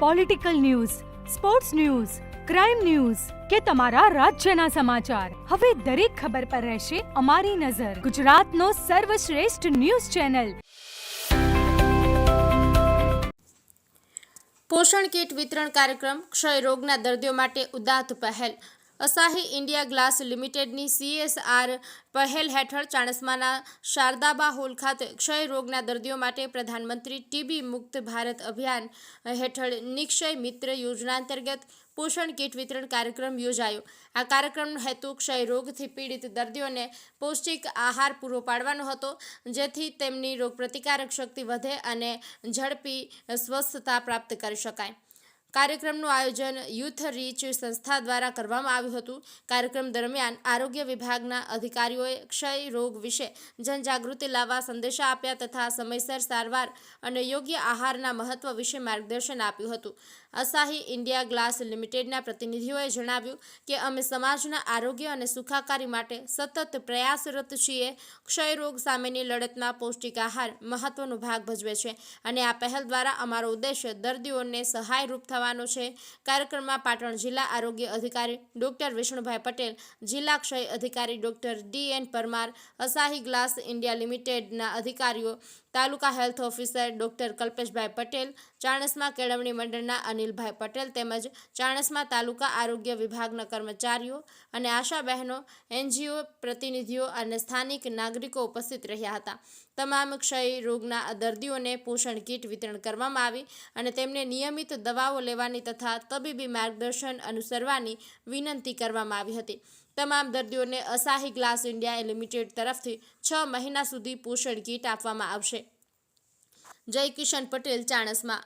Political news sports news crime news કે તમારા રાજ્યના સમાચાર. હવે દરેક ખબર પર રહેશે અમારી નજર. ગુજરાતનો સર્વશ્રેષ્ઠ ન્યૂઝ ચેનલ. પોષણ કીટ વિતરણ કાર્યક્રમ ક્ષય રોગના દર્દીઓ માટે ઉદાત્ત પહેલ. અસાહી ઇન્ડિયા ગ્લાસ લિમિટેડની સીએસઆર પહેલ હેઠળ ચાણસ્માના શારદાબા હોલ ખાતે ક્ષય રોગના દર્દીઓ માટે પ્રધાનમંત્રી ટીબી મુક્ત ભારત અભિયાન હેઠળ નિક્ષય મિત્ર યોજના અંતર્ગત પોષણ કીટ વિતરણ કાર્યક્રમ યોજાયો. આ કાર્યક્રમનો હેતુ ક્ષય રોગથી પીડિત દર્દીઓને પૌષ્ટિક આહાર પૂરો પાડવાનો હતો, જેથી તેમની રોગપ્રતિકારક શક્તિ વધે અને ઝડપી સ્વસ્થતા પ્રાપ્ત કરી શકાય. કાર્યક્રમનું આયોજન યુથ રીચ સંસ્થા દ્વારા કરવામાં આવ્યું હતું. કાર્યક્રમ દરમિયાન આરોગ્ય વિભાગના અધિકારીઓએ ક્ષય રોગ વિશે જનજાગૃતિ લાવવા સંદેશા આપ્યા તથા સમયસર સારવાર અને યોગ્ય આહારના મહત્વ વિશે માર્ગદર્શન આપ્યું હતું. અસાહી ઇન્ડિયા ગ્લાસ લિમિટેડના પ્રતિનિધિઓએ જણાવ્યું કે અમે સમાજના આરોગ્ય અને સુખાકારી માટે સતત પ્રયાસરત છીએ. ક્ષય રોગ સામેની લડતમાં પૌષ્ટિક આહાર મહત્વનો ભાગ ભજવે છે અને આ પહેલ દ્વારા અમારો ઉદ્દેશ દર્દીઓને સહાયરૂપ થવાનો છે. કાર્યક્રમમાં પાટણ જિલ્લા આરોગ્ય અધિકારી ડોક્ટર વિષ્ણુભાઈ પટેલ, જિલ્લા ક્ષય અધિકારી doctor D N Parmar, Asahi glass India લિમિટેડના અધિકારીઓ taluka health officer doctor Kalpeshbhai Patel, Chanasma કેળવણી મંડળના અનિલભાઈ પટેલ તેમજ ચાણસમાં તાલુકા આરોગ્ય વિભાગના કર્મચારીઓ અને આશા બહેનો, એનજીઓ, પ્રતિનિધિઓ અને સ્થાનિક નાગરિકો ઉપસ્થિત રહ્યા હતા. તમામ ક્ષય રોગના દર્દીઓને પોષણ કીટ વિતરણ કરવામાં આવી અને તેમને નિયમિત દવાઓ લેવાની તથા તબીબી માર્ગદર્શન અનુસરવાની વિનંતી કરવામાં આવી હતી. તમામ દર્દીઓને અસાહી ગ્લાસ ઇન્ડિયા લિમિટેડ તરફથી છ મહિના સુધી પોષણ કીટ આપવામાં આવશે. જય કિશન પટેલ, ચાણસ્મા.